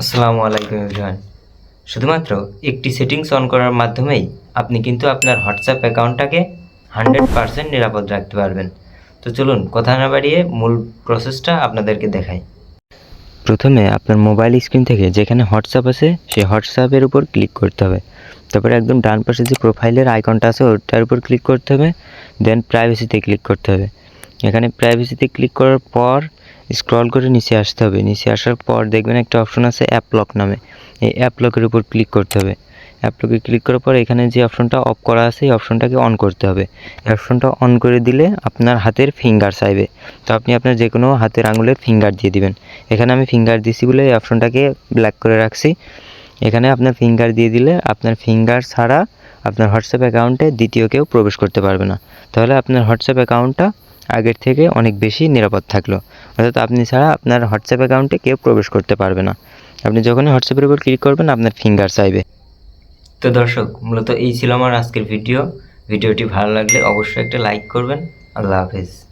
আসসালামু আলাইকুম এভরিওয়ান। শুধুমাত্র একটি সেটিংস অন করার মাধ্যমেই আপনি কিন্তু আপনার হোয়াটসঅ্যাপ অ্যাকাউন্টটাকে হান্ড্রেড পারসেন্ট নিরাপদ রাখতে পারবেন। তো চলুন কথা না বাড়িয়ে মূল প্রসেসটা আপনাদেরকে দেখাই। প্রথমে আপনার মোবাইল স্ক্রিন থেকে যেখানে হোয়াটসঅ্যাপ আছে, সেই হোয়াটসঅ্যাপের উপর ক্লিক করতে হবে। তারপরে একদম ডান পাশে যে প্রোফাইলের আইকনটা আছে, ওটার উপর ক্লিক করতে হবে। দেন প্রাইভেসিতে ক্লিক করতে হবে। এখানে প্রাইভেসিতে ক্লিক করার পর স্ক্রল করে নিচে আসতে হবে। নিচে আসার পর দেখবেন একটা অপশন আছে অ্যাপ লক নামে। এই অ্যাপ লকের উপর ক্লিক করতে হবে। অ্যাপ লকে ক্লিক করার পর এখানে যে অপশনটা অফ করা আছে, এই অপশনটাকে অন করতে হবে। অপশনটা অন করে দিলে আপনার হাতের ফিঙ্গার চাইবে। তো আপনি আপনার যে কোনো হাতের আঙুলের ফিঙ্গার দিয়ে দিবেন। এখানে আমি ফিঙ্গার দিছি বলে এই অপশনটাকে ব্ল্যাক করে রাখছি। এখানে আপনার ফিঙ্গার দিয়ে দিলে আপনার ফিঙ্গার ছাড়া আপনার হোয়াটসঅ্যাপ অ্যাকাউন্টে দ্বিতীয় কেউ প্রবেশ করতে পারবে না। তাহলে আপনার হোয়াটসঅ্যাপ অ্যাকাউন্টটা আগের থেকে অনেক বেশি নিরাপদ থাকল। অর্থাৎ আপনি ছাড়া আপনার হোয়াটসঅ্যাপ অ্যাকাউন্টে কেউ প্রবেশ করতে পারবে না। আপনি যখনই হোয়াটসঅ্যাপের উপর ক্লিক করবেন, আপনার ফিঙ্গার চাইবে। তো দর্শক, মূলত এই ছিল আমার আজকের ভিডিও ভিডিওটি ভালো লাগলে অবশ্যই একটা লাইক করবেন। আল্লাহ হাফেজ।